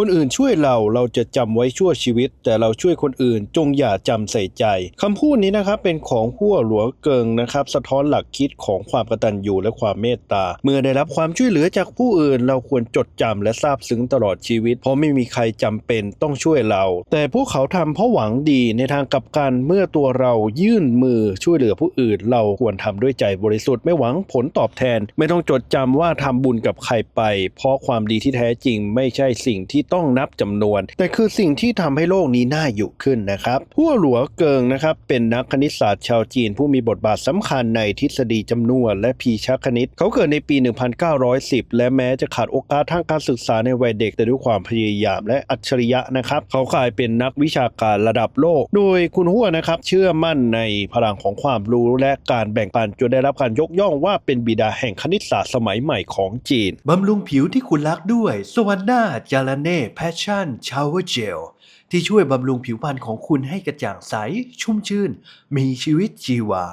คนอื่นช่วยเราเราจะจำไว้ชั่วชีวิต แต่เราช่วยคนอื่นจงอย่าจำใส่ใจคำพูดนี้นะครับเป็นของหัวหลวเกิงนะครับ สะท้อนหลักคิดของความกตัญญูและความเมตตา เมื่อได้รับความช่วยเหลือจากผู้อื่น เราควรจดจำและซาบซึ้งตลอดชีวิต เพราะไม่มีใครจำเป็นต้องช่วยเรา แต่พวกเขาทำเพราะหวังดีในทางกลับกันเมื่อตัวเรายื่นมือช่วยเหลือผู้อื่น เราควรทำด้วยใจบริสุทธิ์ไม่หวังผลตอบแทน ไม่ต้องจดจำว่าทำบุญกับใครไป เพราะความดีที่แท้จริงไม่ใช่สิ่งที่ต้องนับจำนวน แต่คือสิ่งที่ทำให้โลกนี้น่าอยู่ขึ้นนะครับหัวหลัวเกิงนะครับเป็นนักคณิตศาสตร์ชาวจีน ผู้มีบทบาทสำคัญในทฤษฎีจำนวนและพีชคณิต เขาเกิดในปี 1910 และแม้จะขาดโอกาสทางการศึกษาในวัยเด็กแต่ด้วยความพยายามและอัจฉริยะนะครับ เขากลายเป็นนักวิชาการระดับโลก โดยคุณหัวนะครับเชื่อมั่นในพลังของความรู้และการแบ่งปันจนได้รับการยกย่องว่าเป็นบิดาแห่งคณิตศาสตร์สมัยใหม่ของจีนบำรุงผิวที่คุณรักด้วยสวรรค์หน้าจาลาเน่แพชชั่นชาวเวอร์เจลที่ช่วยบำรุงผิวพรรณของคุณให้กระจ่างใส ชุ่มชื่น มีชีวิตชีวา